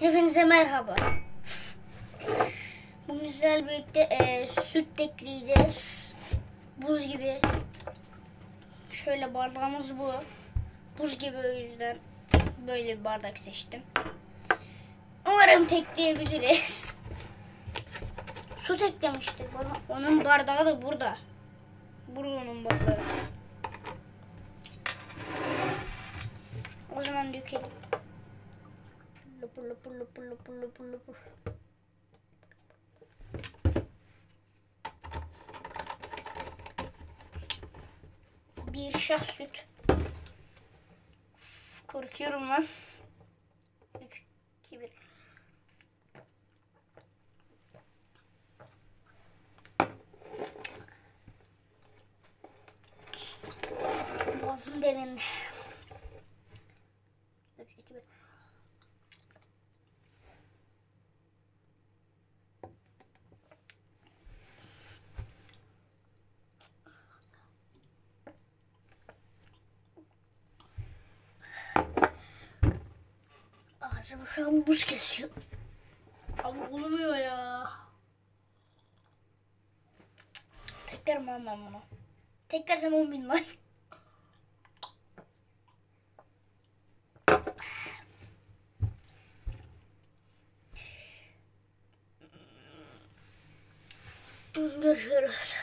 Hepinize merhaba. Bugün sizlerle birlikte e, süt ekleyeceğiz. Buz gibi. Şöyle bardağımız bu. Buz gibi o yüzden böyle bir bardak seçtim. Umarım tekleyebiliriz. Su teklemiştik. Bana- Onun bardağı da burada. Burada onun bardağı. O zaman dökelim. Lupur lupur lupur lupur lupur lupur. Bir şah süt. Korkuyorum lan. 3, 2, 1. Boğazım derin. 3, 2, 1. Ağzım şu an buz kesiyor. Abi olmuyor ya. Tekrar mı almam bunu? Tekrar zaman bilmem. Görüşürüz.